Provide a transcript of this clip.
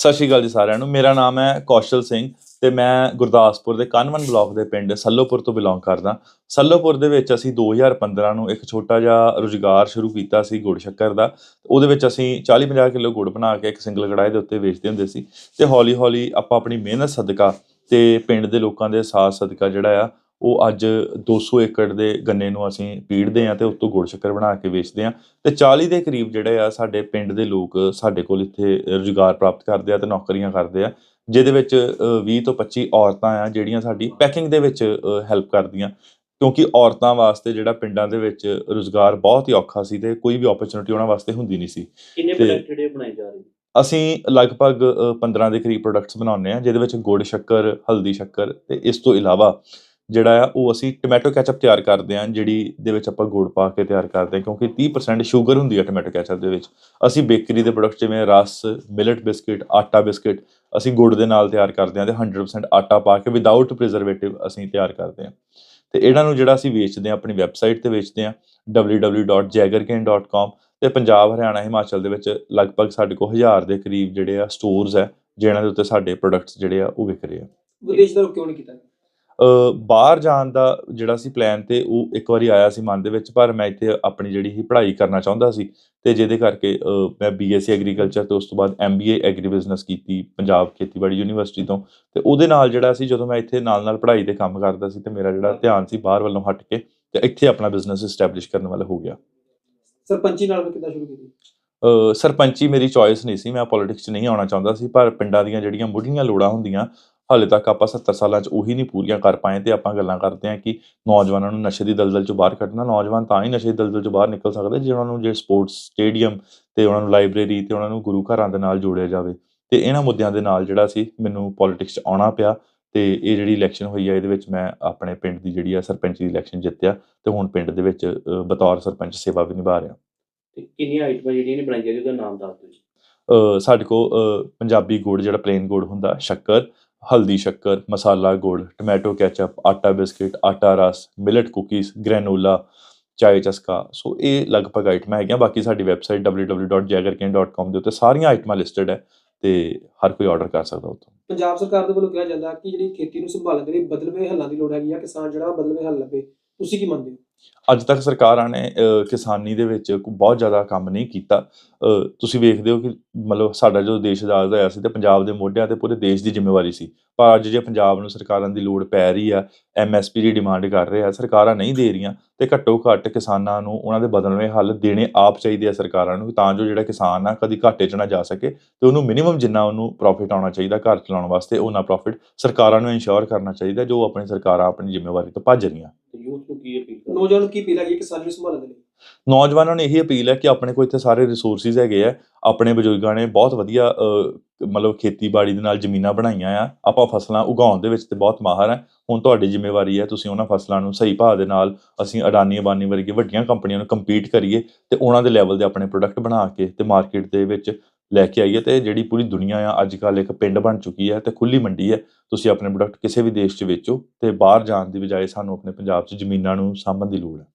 ਸਤਿ ਸ਼੍ਰੀ ਅਕਾਲ ਜੀ ਸਾਰਿਆਂ ਨੂੰ। ਮੇਰਾ ਨਾਮ ਹੈ ਕੌਸ਼ਲ ਸਿੰਘ ਤੇ ਮੈਂ ਗੁਰਦਾਸਪੁਰ ਦੇ ਕਨਵਨ ਬਲਾਕ ਦੇ ਪਿੰਡ ਸੱਲੋਪੁਰ ਤੋਂ ਬਿਲੋਂਗ ਕਰਦਾ। ਸੱਲੋਪੁਰ ਦੇ ਵਿੱਚ ਅਸੀਂ 2015 ਨੂੰ ਇੱਕ ਛੋਟਾ ਜਿਹਾ ਰੁਜ਼ਗਾਰ ਸ਼ੁਰੂ ਕੀਤਾ ਸੀ ਗੁੜ ਸ਼ੱਕਰ ਦਾ। ਉਹਦੇ ਵਿੱਚ ਅਸੀਂ 40-50 ਕਿਲੋ ਗੁੜ ਬਣਾ ਕੇ ਇੱਕ ਸਿੰਗਲ ਕੜਾਈ ਦੇ ਉੱਤੇ ਵੇਚਦੇ ਹੁੰਦੇ ਸੀ ਤੇ ਹੌਲੀ-ਹੌਲੀ ਆਪਾਂ ਆਪਣੀ ਮਿਹਨਤ ਸਦਕਾ ਤੇ ਪਿੰਡ ਦੇ ਲੋਕਾਂ ਦੇ ਸਾਥ ਸਦਕਾ ਜਿਹੜਾ ਆ ਉਹ ਅੱਜ 200 ਏਕੜ ਦੇ ਗੰਨੇ ਨੂੰ ਅਸੀਂ ਪੀੜਦੇ ਆ ਤੇ ਉਸ ਤੋਂ ਗੁੜ ਸ਼ੱਕਰ ਬਣਾ ਕੇ ਵੇਚਦੇ ਆ ਤੇ 40 ਦੇ ਕਰੀਬ ਜਿਹੜੇ ਆ ਸਾਡੇ ਪਿੰਡ ਦੇ ਲੋਕ ਸਾਡੇ ਕੋਲ ਇੱਥੇ ਰੁਜ਼ਗਾਰ ਪ੍ਰਾਪਤ ਕਰਦੇ ਆ ਤੇ ਨੌਕਰੀਆਂ ਕਰਦੇ ਆ ਜਿਹਦੇ ਵਿੱਚ ਅ, 20 ਤੋਂ 25 ਔਰਤਾਂ ਆ ਜਿਹੜੀਆਂ ਸਾਡੀ ਪੈਕਿੰਗ ਦੇ ਵਿੱਚ ਹੈਲਪ ਕਰਦੀਆਂ। ਕਿਉਂਕਿ ਔਰਤਾਂ ਵਾਸਤੇ ਜਿਹੜਾ ਪਿੰਡਾਂ ਦੇ ਵਿੱਚ ਰੁਜ਼ਗਾਰ ਬਹੁਤ ਹੀ ਔਖਾ ਸੀ ਤੇ ਕੋਈ ਵੀ ਓਪਰਚੁਨਿਟੀ ਉਹਨਾਂ ਵਾਸਤੇ ਹੁੰਦੀ ਨਹੀਂ ਸੀ। ਕਿੰਨੇ ਪ੍ਰੋਡਕਟ ਜਿਹੜੇ ਬਣਾਏ ਜਾ ਰਹੇ ਅਸੀਂ ਲਗਭਗ ਅ, 15 ਦੇ ਕਰੀਬ ਪ੍ਰੋਡਕਟਸ ਬਣਾਉਂਦੇ ਆ ਜਿਹਦੇ ਵਿੱਚ ਗੁੜ ਸ਼ੱਕਰ ਹਲਦੀ ਸ਼ੱਕਰ ਤੇ ਇਸ ਤੋਂ ਇਲਾਵਾ ਜਿਹੜਾ ਆ, ਉਹ ਅਸੀਂ ਟੋਮੈਟੋ ਕੈਚਅਪ ਤਿਆਰ ਕਰਦੇ ਹਾਂ, ਜਿਹੜੀ ਦੇ ਵਿੱਚ ਆਪਾਂ ਗੁੜ ਪਾ ਕੇ ਤਿਆਰ ਕਰਦੇ ਹਾਂ, ਕਿਉਂਕਿ 30% ਸ਼ੂਗਰ ਹੁੰਦੀ ਹੈ ਟੋਮੈਟੋ ਕੈਚਅਪ ਦੇ ਵਿੱਚ। ਅਸੀਂ ਬੇਕਰੀ ਦੇ ਪ੍ਰੋਡਕਟ ਜਿਵੇਂ ਰਸ ਮਿਲਟ ਬਿਸਕਿਟ ਆਟਾ ਬਿਸਕਿਟ ਅਸੀਂ ਗੁੜ ਦੇ ਨਾਲ ਤਿਆਰ ਕਰਦੇ ਹਾਂ ਤੇ 100% ਆਟਾ ਪਾ ਕੇ ਵਿਦਆਊਟ ਪ੍ਰੀਜ਼ਰਵੇਟਿਵ ਅਸੀਂ ਤਿਆਰ ਕਰਦੇ ਹਾਂ। ਤੇ ਇਹਨਾਂ ਨੂੰ ਜਿਹੜਾ ਅਸੀਂ ਵੇਚਦੇ ਹਾਂ, ਆਪਣੀ ਵੈਬਸਾਈਟ ਤੇ ਵੇਚਦੇ ਆ www.jagarcane.com ਤੇ ਪੰਜਾਬ, ਹਰਿਆਣਾ, ਹਿਮਾਚਲ ਦੇ ਵਿੱਚ ਲਗਭਗ ਸਾਡੇ ਕੋਲ 1000 ਦੇ ਕਰੀਬ ਜਿਹੜੇ ਆ ਸਟੋਰਸ ਹੈ ਜਿਨ੍ਹਾਂ ਦੇ ਉੱਤੇ ਸਾਡੇ ਪ੍ਰੋਡਕਟਸ ਜਿਹੜੇ ਆ, ਉਹ ਵਿਕ ਰਹੇ ਆ। ਵਿਦੇਸ਼ ਦਾ ਕਿਉਂ ਨਹੀਂ ਕੀਤਾ? ਬਾਹਰ ਜਾਣ ਦਾ ਜਿਹੜਾ ਸੀ ਪਲਾਨ ਤੇ ਉਹ ਇੱਕ ਵਾਰੀ ਆਇਆ ਸੀ ਮਨ ਦੇ ਵਿੱਚ ਪਰ ਮੈਂ ਇੱਥੇ ਆਪਣੀ ਜਿਹੜੀ ਸੀ ਪੜ੍ਹਾਈ ਕਰਨਾ ਚਾਹੁੰਦਾ ਸੀ ਤੇ ਜਿਹਦੇ ਕਰਕੇ ਮੈਂ ਬੀਐਸਸੀ ਐਗਰੀਕਲਚਰ ਤੇ ਉਸ ਤੋਂ ਬਾਅਦ ਐਮਬੀਏ ਐਗਰੀ ਬਿਜ਼ਨਸ ਕੀਤੀ ਪੰਜਾਬ ਖੇਤੀਬਾੜੀ ਯੂਨੀਵਰਸਿਟੀ ਤੋਂ ਤੇ ਉਹਦੇ ਨਾਲ ਜਿਹੜਾ ਸੀ ਜਦੋਂ ਮੈਂ ਇੱਥੇ ਨਾਲ ਨਾਲ ਪੜ੍ਹਾਈ ਤੇ ਕੰਮ ਕਰਦਾ ਸੀ ਤੇ ਮੇਰਾ ਜਿਹੜਾ ਧਿਆਨ ਸੀ ਬਾਹਰ ਵੱਲੋਂ ਹਟ ਕੇ ਤੇ ਇੱਥੇ ਆਪਣਾ ਬਿਜ਼ਨਸ ਐਸਟੈਬਲਿਸ਼ ਕਰਨ ਵਾਲਾ ਹੋ ਗਿਆ। ਸਰਪੰਚੀ ਨਾਲ ਕਿੱਦਾਂ ਸ਼ੁਰੂ ਕੀਤੀ? ਸਰਪੰਚੀ ਮੇਰੀ ਚੋਇਸ ਨਹੀਂ ਸੀ ਮੈਂ ਪੋਲਿਟਿਕਸ 'ਚ ਨਹੀਂ ਆਉਣਾ ਚਾਹੁੰਦਾ ਸੀ ਪਰ ਪਿੰਡਾਂ ਦੀਆਂ ਜਿਹੜੀਆਂ ਮੁੱਢਲੀਆਂ ਲੋੜਾਂ ਹੁੰਦੀਆਂ ਹਾਲੇ ਤੱਕ ਆਪਾਂ 70 ਸਾਲਾਂ 'ਚ ਉਹੀ ਨਹੀਂ ਪੂਰੀਆਂ ਕਰ ਪਾਏ ਤੇ ਆਪਾਂ ਗੱਲਾਂ ਕਰਦੇ ਹਾਂ ਕਿ ਨੌਜਵਾਨਾਂ ਨੂੰ ਨਸ਼ੇ ਦੀ ਦਲਦਲ 'ਚੋਂ ਬਾਹਰ ਕੱਢਣਾ ਨੌਜਵਾਨ ਤਾਂ ਹੀ ਨਸ਼ੇ ਦੀ ਦਲਦਲ 'ਚੋਂ ਬਾਹਰ ਨਿਕਲ ਸਕਦੇ ਜੇ ਉਹਨਾਂ ਨੂੰ ਜੇ ਸਪੋਰਟਸ ਸਟੇਡੀਅਮ ਤੇ ਉਹਨਾਂ ਨੂੰ ਲਾਇਬ੍ਰੇਰੀ ਤੇ ਉਹਨਾਂ ਨੂੰ ਗੁਰੂ ਘਰਾਂ ਦੇ ਨਾਲ ਜੋੜਿਆ ਜਾਵੇ। ਤੇ ਇਹਨਾਂ ਮੁੱਦਿਆਂ ਦੇ ਨਾਲ ਜਿਹੜਾ ਸੀ ਮੈਨੂੰ ਪੋਲਿਟਿਕਸ 'ਚ ਆਉਣਾ ਪਿਆ ਤੇ ਇਹ ਜਿਹੜੀ ਇਲੈਕਸ਼ਨ ਹੋਈ ਹੈ ਇਹਦੇ ਵਿੱਚ ਮੈਂ ਆਪਣੇ ਪਿੰਡ ਦੀ ਜਿਹੜੀ ਆ ਸਰਪੰਚ ਦੀ ਇਲੈਕਸ਼ਨ ਜਿੱਤਿਆ ਤੇ ਹੁਣ ਪਿੰਡ ਦੇ ਵਿੱਚ ਬਤੌਰ ਸਰਪੰਚ ਸੇਵਾ ਵੀ ਨਿਭਾ ਰਿਹਾ। ਤੇ ਕਿੰਨੀਆਂ ਆਈਟਮਾਂ ਜਿਹੜੀਆਂ ਨੇ ਬਣਾਈਆਂ ਉਹਦਾ ਨਾਮ ਦੱਸ ਦਿਓ ਸਾਡੇ ਕੋਲ ਅ, ਪੰਜਾਬੀ ਗੁੜ ਜਿਹੜਾ ਪਲੇਨ ਗੁੜ ਹੁੰਦਾ ਸ਼ੱਕਰ ਹਲਦੀ ਸ਼ੱਕਰ, ਮਸਾਲਾ ਗੁੜ, ਟੋਮੈਟੋ ਕੈਚਅਪ ਆਟਾ ਬਿਸਕਿਟ, ਆਟਾ ਰਸ, ਮਿਲਟ ਕੁਕੀਜ਼, ਗ੍ਰੈਨੂਲਾ, ਚਾਏ ਚਸਕਾ। ਸੋ ਇਹ ਲਗਭਗ ਆਈਟਮਾਂ ਹੈਗੀਆਂ। ਬਾਕੀ ਸਾਡੀ ਵੈਬਸਾਈਟ www.jagarkane.com ਦੇ ਉੱਤੇ ਸਾਰੀਆਂ ਆਈਟਮਾਂ ਲਿਸਟਡ ਹੈ ਤੇ ਹਰ ਕੋਈ ਆਰਡਰ ਕਰ ਸਕਦਾ ਉੱਥੋਂ। ਪੰਜਾਬ ਸਰਕਾਰ ਦੇ ਵੱਲੋਂ ਕਿਹਾ ਜਾਂਦਾ ਕਿ ਜਿਹੜੀ ਖੇਤੀ ਨੂੰ ਸੰਭਾਲਣ ਦੇ ਲਈ ਬਦਲਵੇਂ ਹੱਲਾਂ ਦੀ ਲੋੜ ਹੈਗੀ ਆ। ਕਿਸਾਨ ਜਿਹੜਾ ਵਾ ਬਦਲਵੇਂ ਹੱਲ ਲੱਭੇ। ਤੁਸੀਂ ਕੀ ਮੰਨਦੇ ਹੋ? ਅੱਜ ਤੱਕ ਸਰਕਾਰਾਂ ਨੇ ਕਿਸਾਨੀ ਦੇ ਵਿੱਚ ਬਹੁਤ ਜ਼ਿਆਦਾ ਕੰਮ ਨਹੀਂ ਕੀਤਾ। ਤੁਸੀਂ ਵੇਖਦੇ ਹੋ ਕਿ ਮਤਲਬ ਸਾਡਾ ਜਦੋਂ ਦੇਸ਼ ਆਜ਼ਾਦ ਹੋਇਆ ਸੀ ਤੇ ਪੰਜਾਬ ਦੇ ਮੋਢਿਆਂ ਤੇ ਪੂਰੇ ਦੇਸ਼ ਦੀ ਜ਼ਿੰਮੇਵਾਰੀ ਸੀ। ਪਰ ਅੱਜ ਜੇ ਪੰਜਾਬ ਨੂੰ ਸਰਕਾਰਾਂ ਦੀ ਲੋੜ ਪੈ ਰਹੀ ਆ ਐਮਐਸਪੀ ਦੀ ਡਿਮਾਂਡ ਕਰ ਰਹੇ ਆ ਸਰਕਾਰਾਂ ਨਹੀਂ ਦੇ ਰਹੀਆਂ, ਤੇ ਘੱਟੋ ਘੱਟ ਕਿਸਾਨਾਂ ਨੂੰ ਉਹਨਾਂ ਦੇ ਬਦਲਵੇਂ ਹੱਲ ਦੇਣੇ ਆਪ ਚਾਹੀਦੇ ਆ ਸਰਕਾਰਾਂ ਨੂੰ, ਤਾਂ ਜੋ ਜਿਹੜਾ ਕਿਸਾਨ ਆ ਕਦੀ ਘਾਟੇ 'ਚ ਨਾ ਜਾ ਸਕੇ ਤੇ ਉਹਨੂੰ ਮਿਨੀਮਮ ਜਿੰਨਾ ਉਹਨੂੰ ਪ੍ਰੋਫਿਟ ਆਉਣਾ ਚਾਹੀਦਾ ਘਰ ਚਲਾਉਣ ਵਾਸਤੇ ਉਹਨਾਂ ਪ੍ਰੋਫਿਟ ਸਰਕਾਰਾਂ ਨੂੰ ਇਨਸ਼ੋਰ ਕਰਨਾ ਚਾਹੀਦਾ ਜੋ ਆਪਣੀ ਸਰਕਾਰਾਂ ਆਪਣੀ ਜ਼ਿੰਮੇਵਾਰੀ ਤੋਂ ਭੱਜ ਰਹੀਆਂ। ਨੌਜਵਾਨ ਕੀ ਅਪੀਲ ਹੈਗੀ ਹੈ ਕਿਸਾਨ ਸੰਭਾਲਣ ਦੇ ਲਈ? ਨੌਜਵਾਨਾਂ ਨੂੰ ਇਹੀ ਅਪੀਲ ਹੈ ਕਿ ਆਪਣੇ ਕੋਲ ਇੱਥੇ ਸਾਰੇ ਰਿਸੋਰਸਿਸ ਹੈਗੇ ਆ, ਆਪਣੇ ਬਜ਼ੁਰਗਾਂ ਨੇ ਬਹੁਤ ਵਧੀਆ ਮਤਲਬ ਖੇਤੀਬਾੜੀ ਦੇ ਨਾਲ ਜ਼ਮੀਨਾਂ ਬਣਾਈਆਂ ਆ, ਆਪਾਂ ਫਸਲਾਂ ਉਗਾਉਣ ਦੇ ਵਿੱਚ ਤੇ ਬਹੁਤ ਮਾਹਰ ਹੈ ਹੁਣ ਤੁਹਾਡੀ ਜ਼ਿੰਮੇਵਾਰੀ ਹੈ, ਤੁਸੀਂ ਉਹਨਾਂ ਫਸਲਾਂ ਨੂੰ ਸਹੀ ਭਾਅ ਦੇ ਨਾਲ ਅਸੀਂ ਅਡਾਨੀ ਅਬਾਨੀ ਵਰਗੀ ਵੱਡੀਆਂ ਕੰਪਨੀਆਂ ਨੂੰ ਕੰਪੀਟ ਕਰੀਏ ਤੇ ਉਹਨਾਂ ਦੇ ਲੈਵਲ ਦੇ ਆਪਣੇ ਪ੍ਰੋਡਕਟ ਬਣਾ ਕੇ ਤੇ ਮਾਰਕੀਟ ਦੇ ਵਿੱਚ ਲੈ ਕੇ ਆਈਏ ਤੇ ਜਿਹੜੀ ਪੂਰੀ ਦੁਨੀਆ ਆ ਅੱਜ ਕੱਲ੍ਹ ਇੱਕ ਪਿੰਡ ਬਣ ਚੁੱਕੀ ਹੈ ਤੇ ਖੁੱਲੀ ਮੰਡੀ ਹੈ। ਤੁਸੀਂ ਆਪਣੇ ਪ੍ਰੋਡਕਟ ਕਿਸੇ ਵੀ ਦੇਸ਼ 'ਚ ਵੇਚੋ ਤੇ ਬਾਹਰ ਜਾਣ ਦੀ ਬਜਾਏ ਸਾਨੂੰ ਆਪਣੇ ਪੰਜਾਬ 'ਚ ਜ਼ਮੀਨਾਂ ਨੂੰ ਸਾਂਭਣ ਦੀ ਲੋੜ ਹੈ।